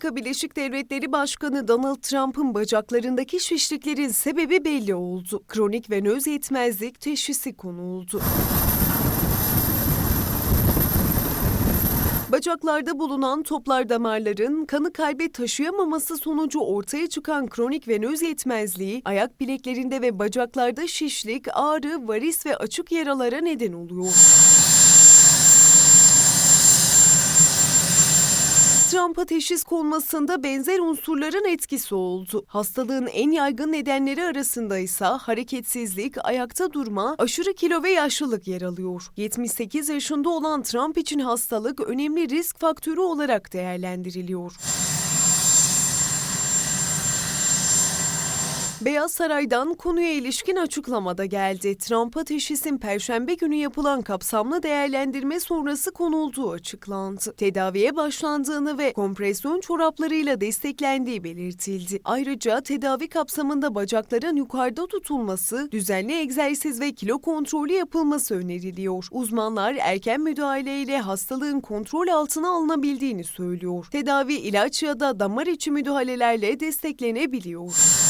Amerika Birleşik Devletleri Başkanı Donald Trump'ın bacaklarındaki şişliklerin sebebi belli oldu. Kronik venöz yetmezlik teşhisi konuldu. Bacaklarda bulunan toplar damarların kanı kalbe taşıyamaması sonucu ortaya çıkan kronik venöz yetmezliği, ayak bileklerinde ve bacaklarda şişlik, ağrı, varis ve açık yaralara neden oluyor. Trump'a teşhis konmasında benzer unsurların etkisi oldu. Hastalığın en yaygın nedenleri arasında ise hareketsizlik, ayakta durma, aşırı kilo ve yaşlılık yer alıyor. 78 yaşında olan Trump için hastalık önemli risk faktörü olarak değerlendiriliyor. Beyaz Saray'dan konuya ilişkin açıklamada geldi. Trump'a teşhisin perşembe günü yapılan kapsamlı değerlendirme sonrası konulduğu açıklandı. Tedaviye başlandığını ve kompresyon çoraplarıyla desteklendiği belirtildi. Ayrıca tedavi kapsamında bacakların yukarıda tutulması, düzenli egzersiz ve kilo kontrolü yapılması öneriliyor. Uzmanlar erken müdahaleyle hastalığın kontrol altına alınabildiğini söylüyor. Tedavi ilaç ya da damar içi müdahalelerle desteklenebiliyor.